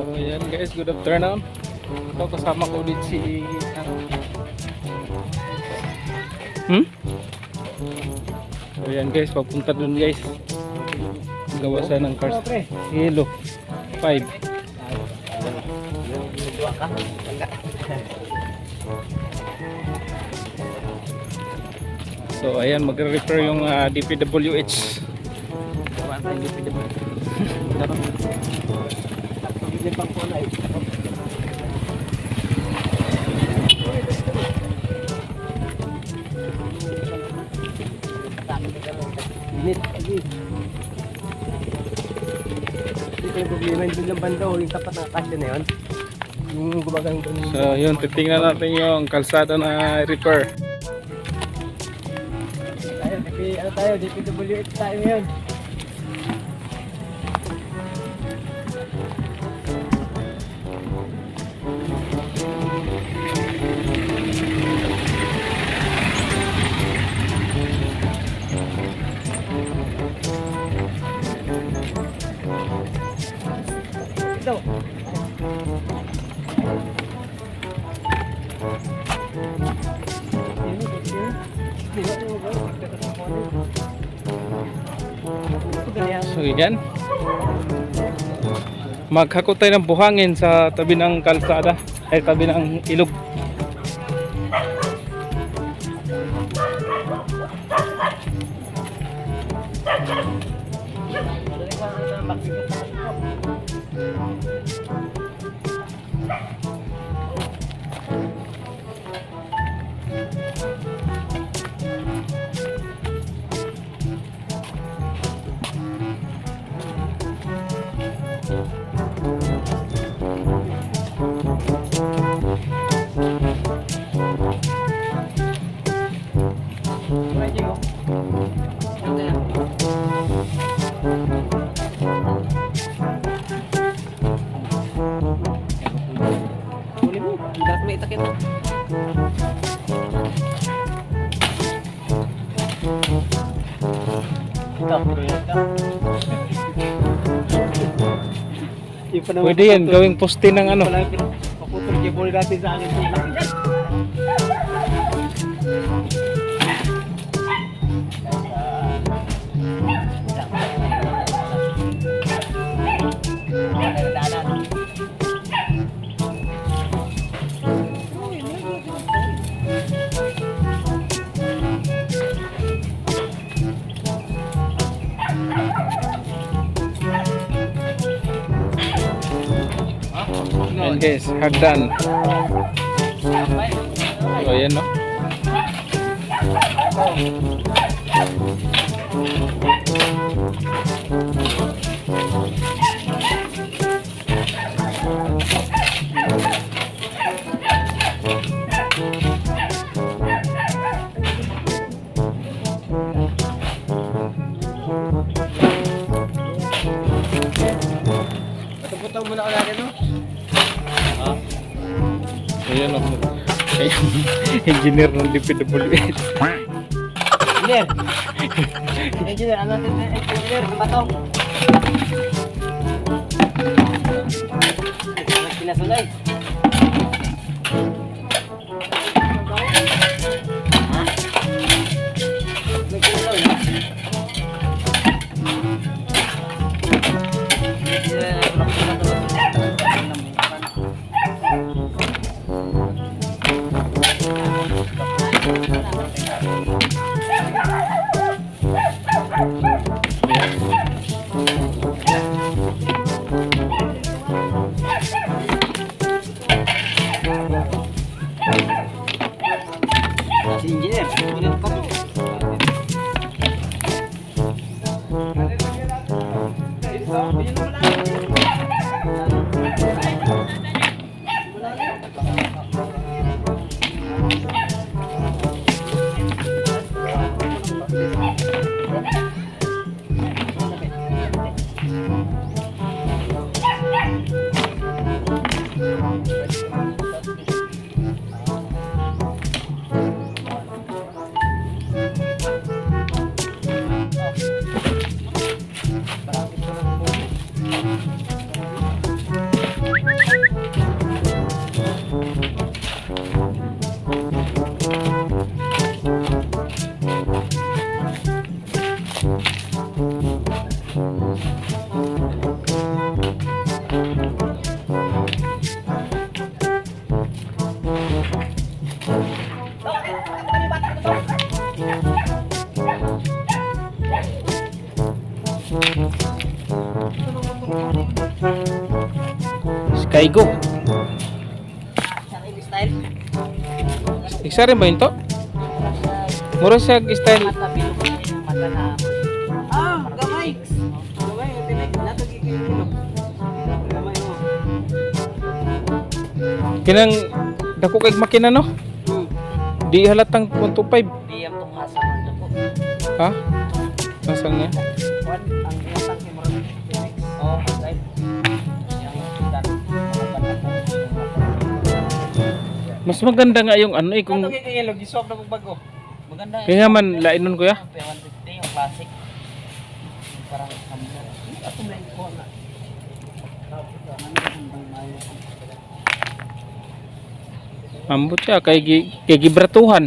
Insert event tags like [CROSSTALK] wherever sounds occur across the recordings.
So yan guys, good afternoon. Ito kasama ko ulit si. Hmm? So yan guys, papunta dun guys. Gawa sa ng cars. Hello. 5. So ayan, magre-refer yung ah, DPWH. [LAUGHS] Ito yung problema, yung bilang banda, huling tapat ng kasya na yun. Yung gumagang. So yun, titingnan natin yung kalsada na repair. Tayo, DP, ano tayo, DPWH tayo ngayon. Yan. Maghakot tayo ng buhangin sa tabi ng kalsada ay tabi ng ilog. Pwede yan, gawing poste ng ano. Paputol cable natin sa akin. Guys, hagdan. So ayan no. Pataputaw muna ako natin, no? So ayan no. Ayan, engineer ng DPWH. Engineer! Engineer, ano engineer? Bato! Pinasulay! Isa rin ba yun to? Mura siya style. Ah, gamay. Gamay. Natagi kayo. Gamay mo. Kinang dako kay makina no? Hmm. Di halatang 125. Di ang tong asa man po. Ha? Nasaan niya? Mas maganda nga yung ano eh kung Kung kayo kayo giswap na kong bago. Maganda. kaya nga man lainon kuya. Yung 150 yung classic. Parang kamera. May ko na. Ambot siya kay gi- kay gibratuhan.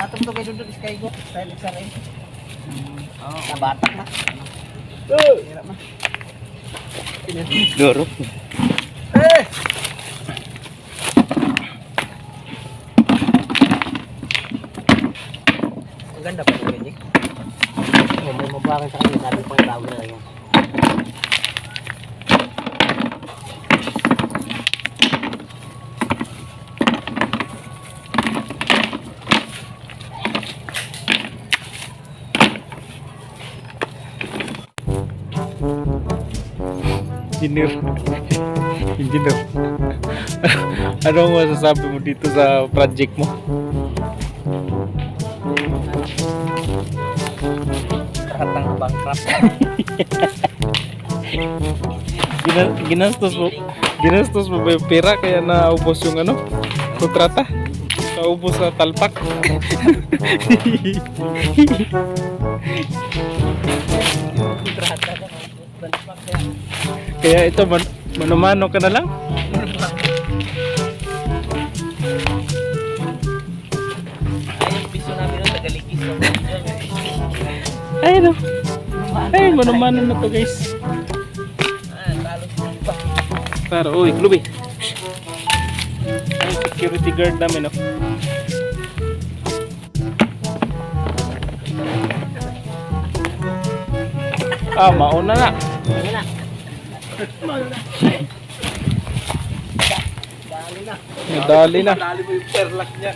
Natumto kayo doon sa Skygo. Style XRM. Oh, nabatak na. Hirap na. Doro. Ang ganda pa rin ganyan. Oh, may mabakan sa kanya. Sabi pang tawag na lang yun. Engineer. Engineer. ano ang masasabi mo dito sa project mo? Ratang bankrupt. [LAUGHS] Gina, ginastos mo ginastos mo ba yung pera kaya naubos yung ano? Kontrata? Naubos sa talpak? [LAUGHS] Kontrata. Kaya ito man, manumano ka na lang? Ay, no. Ay, manumano na to guys. Tara, uy, klubi. Security guard namin, oh. Ah, mauna na. Na? Dali na. Nadali na. Dali mo yung perlak niya.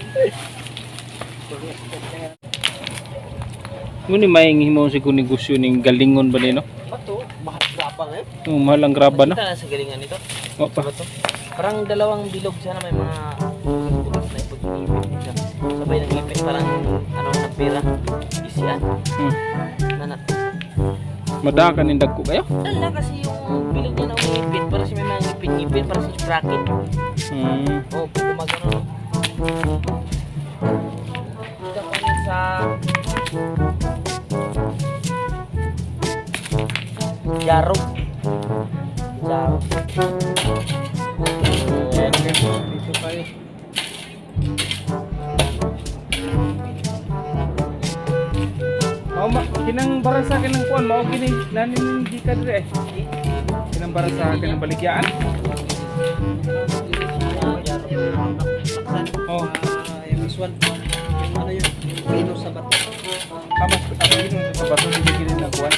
Ngunit mahingi mo si negosyo ning galingon ba nino? Bato, mahal gapang eh. Yung mahalang graba na. Kita na sa galingan nito. O pa. Bato. Parang dalawang bilog sana may mga bugas na siya. Sabay ng ipit, parang ano na pera. Isian. Hmm. Nanat. Madaka ning dagko kayo? Ala kasi yung ipit-ipit. Para si bracket. Hmm. Oh, gumagano. Ito pa rin sa... Jarog. Jarog. Ayan dito tayo. Oh, ma kinang bara sa akin ng kuan, mao gini nanin di ka dire. Kinang bara sa akin yung iswan. Yung ano yun? Pino sa bato. kamas ko ako gino sa bato di gini na kuan.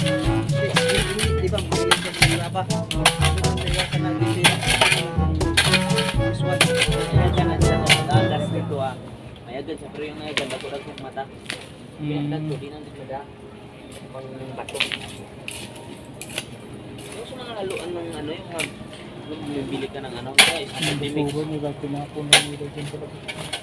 Di ba? Ka sa graba. Ano ang nila ka ng iswan? Iswan. Ayan ka na siya. Dagas dito ah. Mayagan siya. Pero yung nayagan, nakulag yung mata. Kaya Mm. di nang. Pang bato. Yung sa mga haluan ng ano, yung yung bumibili ka ng ano, guys, mimix. nila pinapon nila dyan sa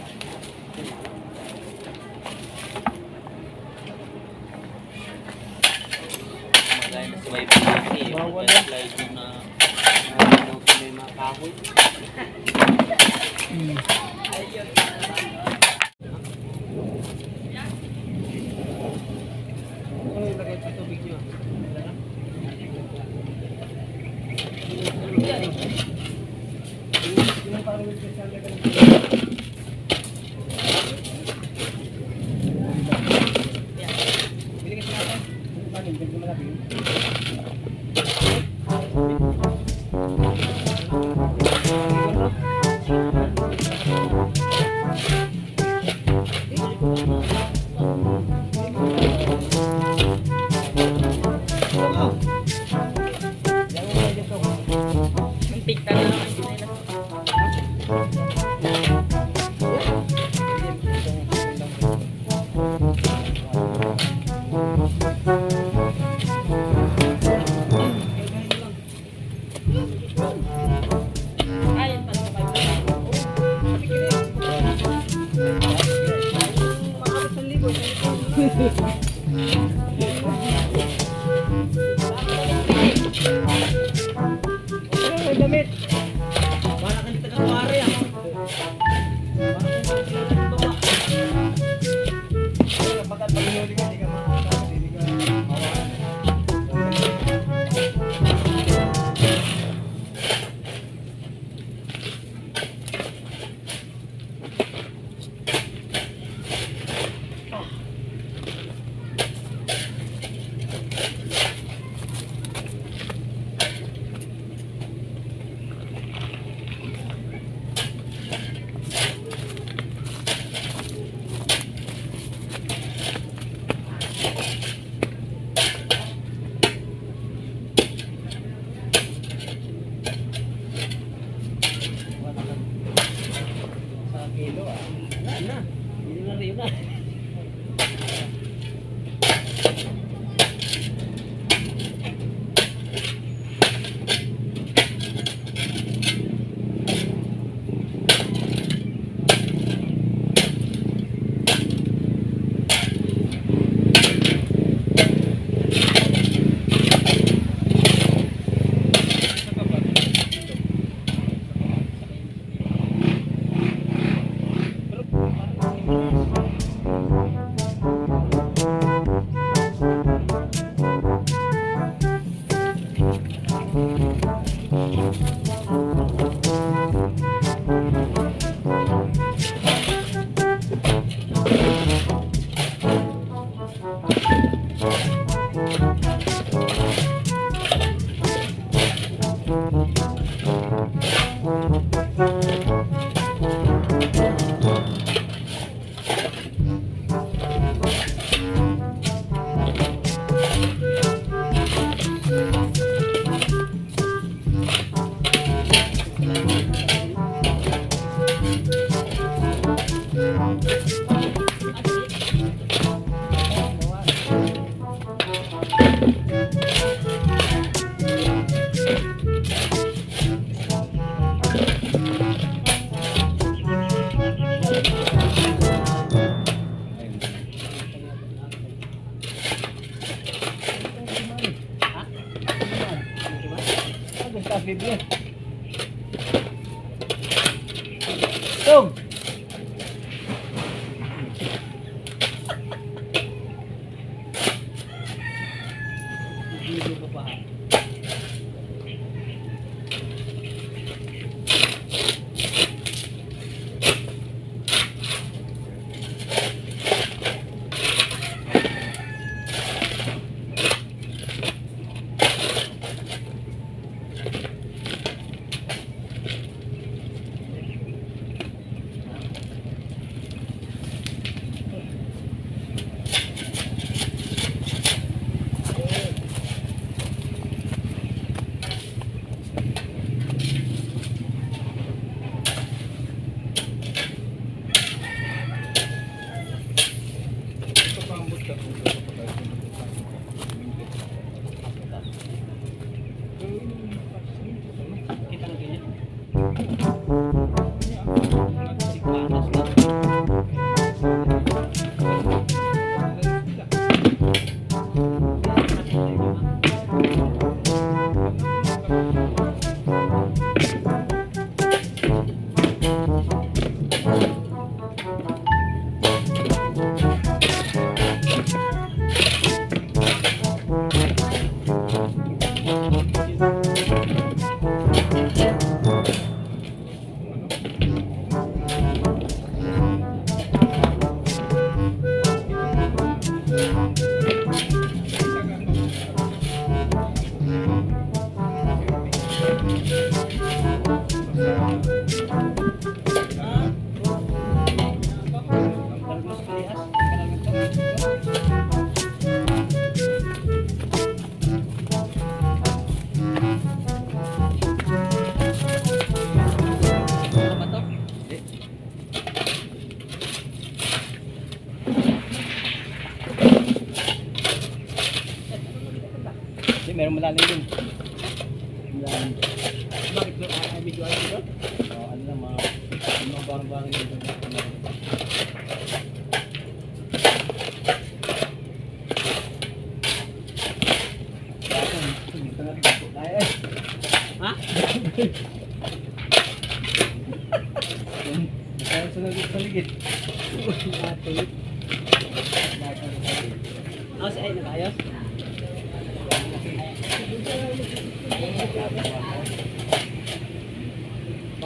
lalim.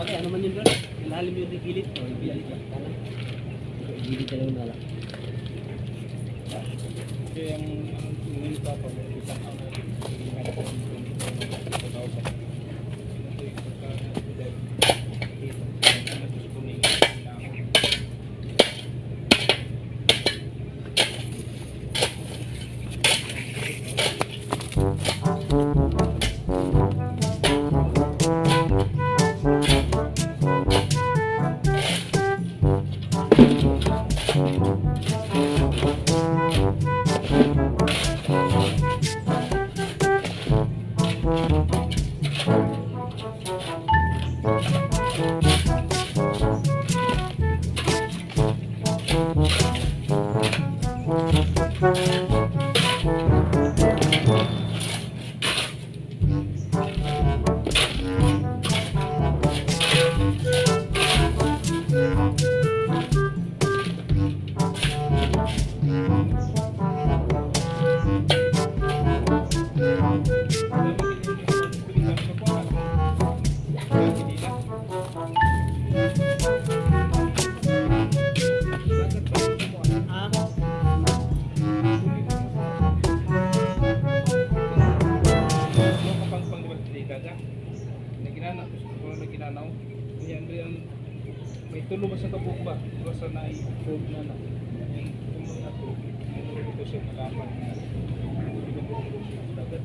Bakit? Ano man yun doon? Ilalim yun yung gilid. O, yung gilid. Gilid ka lang nalak. Kaya ang mga pa pa,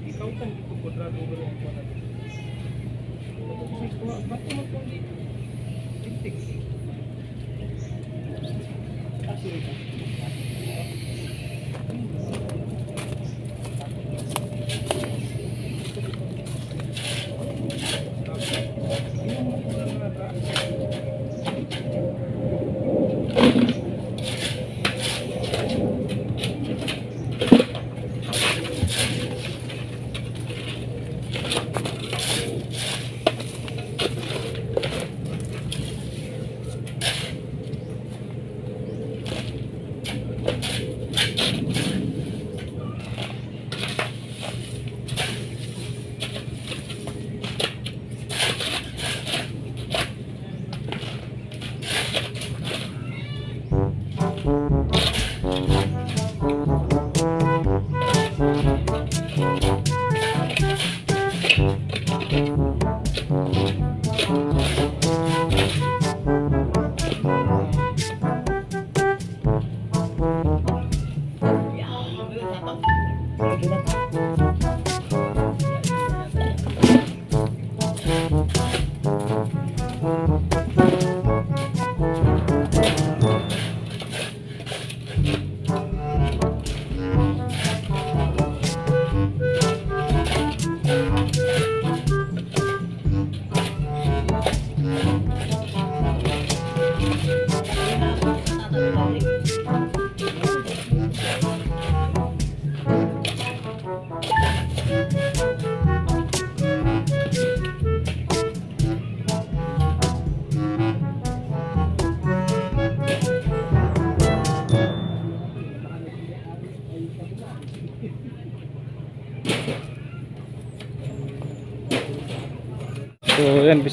ikaw kan dito.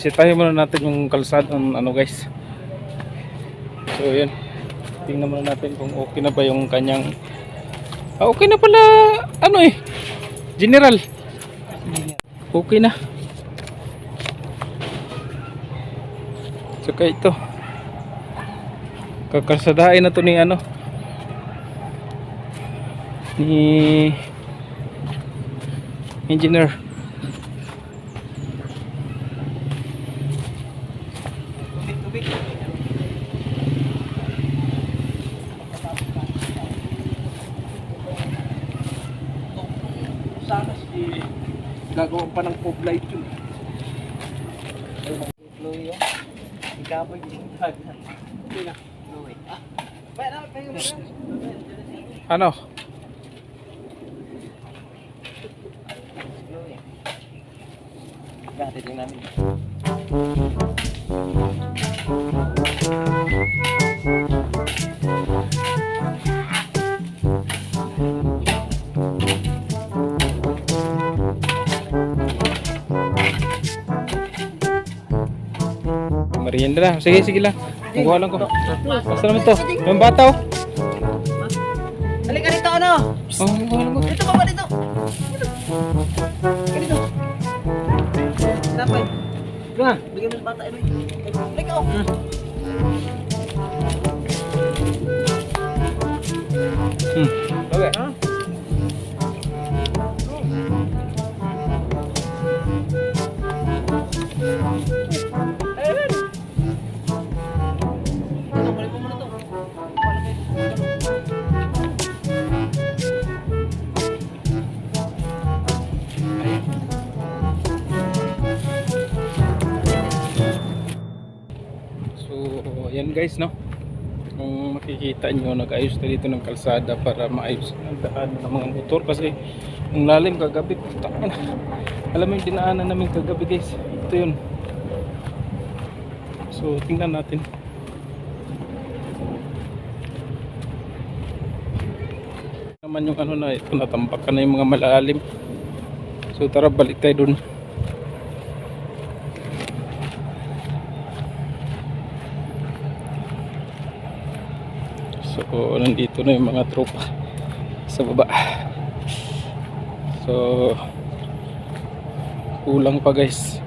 Bisitahin muna natin yung kalsadang ano guys. So yan, tingnan muna natin kung okay na ba yung kanyang ah, okay na pala. Ano eh? General. Okay na. Saka ito. Kakalsadahin na to ni ano ni engineer Sana si gagawa pa ng pop light yun. Chloe yun. Ikapoy yung dagat. Sina? Chloe. Ah, ba na kayo ba? Ano? Din namin. merienda na. Sige sige lang. Makuha lang ko. Basta naman to. Yung bata Ganun. Bata ito. Halika oh. Guys, no? Kung makikita nyo, nag-ayos na dito ng kalsada para maayos ang daan ng mga motor kasi ang lalim kagabi. Na. Alam mo yung dinaanan namin kagabi guys. Ito yun. So, tingnan natin. naman yung ano na ito natambakan na yung mga malalim so tara balik tayo dun So, nandito na yung mga tropa sa baba. So, kulang pa guys.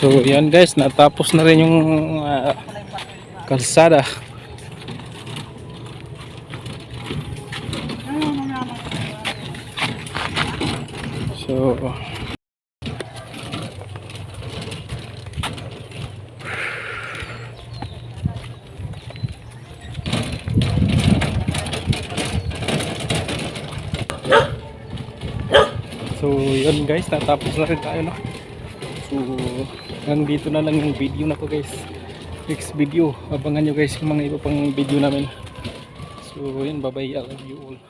So yan guys, natapos na rin yung ah, kalsada. So So yun guys, natapos na rin tayo no. So hanggang dito na lang yung video na to guys. Next video, abangan nyo guys yung mga iba pang video namin. So yun, bye bye, I love you all.